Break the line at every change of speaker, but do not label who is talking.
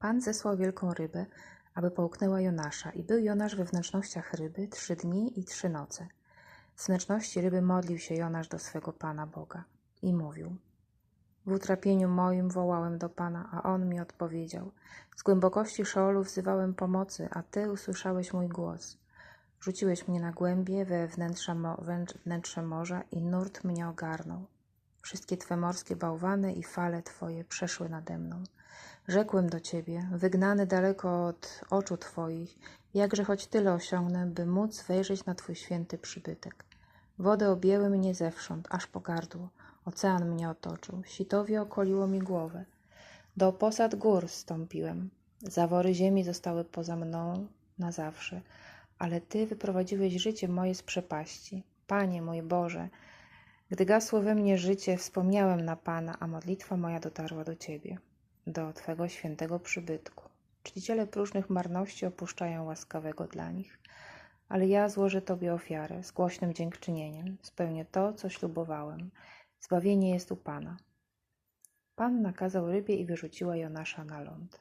Pan zesłał wielką rybę, aby połknęła Jonasza i był Jonasz we wnętrznościach ryby trzy dni i trzy noce. Z wnętrzności ryby modlił się Jonasz do swego Pana Boga i mówił W utrapieniu moim wołałem do Pana, a On mi odpowiedział. Z głębokości szeolu wzywałem pomocy, a Ty usłyszałeś mój głos. Rzuciłeś mnie na głębie we wnętrze, mo- wnętrze morza i nurt mnie ogarnął. Wszystkie Twe morskie bałwany i fale Twoje przeszły nade mną. Rzekłem do Ciebie, wygnany daleko od oczu Twoich, jakże choć tyle osiągnę, by móc wejrzeć na Twój święty przybytek. Wody objęły mnie zewsząd, aż po gardło. Ocean mnie otoczył, sitowie okoliło mi głowę. Do posad gór stąpiłem. Zawory ziemi zostały poza mną na zawsze, ale Ty wyprowadziłeś życie moje z przepaści. Panie mój Boże, gdy gasło we mnie życie, wspomniałem na Pana, a modlitwa moja dotarła do Ciebie, do Twego świętego przybytku. Czciciele próżnych marności opuszczają łaskawego dla nich, ale ja złożę Tobie ofiarę z głośnym dziękczynieniem, spełnię to, co ślubowałem. Zbawienie jest u Pana. Pan nakazał rybie i wyrzuciła Jonasza na ląd.